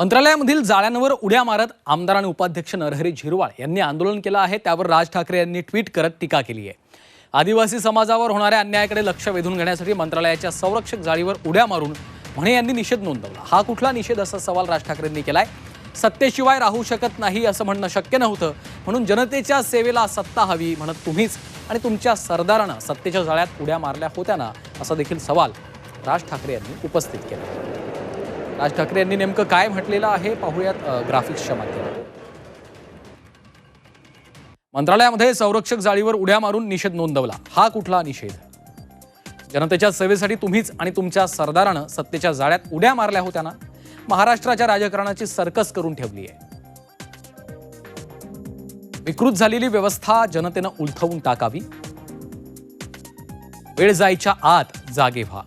मंत्रालयामधील जाळ्यांवर उड्या मारत आमदार आणि उपाध्यक्ष नरहरी झिरवाळ यांनी आंदोलन केलं आहे त्यावर राज ठाकरे यांनी ट्विट करत टीका केली आहे. आदिवासी समाजावर होणाऱ्या अन्यायाकडे लक्ष वेधून घेण्यासाठी मंत्रालयाच्या संरक्षक जाळीवर उड्या मारून म्हणे यांनी निषेध नोंदवला. हा कुठला निषेध असा सवाल राज ठाकरेंनी केलाय? सत्तेशिवाय राहू शकत नाही असं म्हणणं शक्य नव्हतं म्हणून जनतेच्या सेवेला सत्ता हवी म्हणत तुम्हीच आणि तुमच्या सरदारानं सत्तेच्या जाळ्यात उड्या मारल्या होत्या ना असा देखील सवाल राज ठाकरे यांनी उपस्थित केला. राज ठाकरे यांनी नेमकं काय म्हटलेलं आहे? पाहूयात ग्राफिक्सच्या माध्यमातून. मंत्रालयामध्ये संरक्षक जाळीवर उड्या मारून निषेध नोंदवला. हा कुठला निषेध? जनतेच्या सेवेसाठी तुम्हीच आणि तुमच्या सरदारानं सत्तेच्या जाळ्यात उड्या मारल्या होत्या ना? महाराष्ट्राच्या राजकारणाची सर्कस करून ठेवली आहे. विकृत झालेली व्यवस्था जनतेनं उलथवून टाकावी. वेळ जायच्या आत जागे व्हा.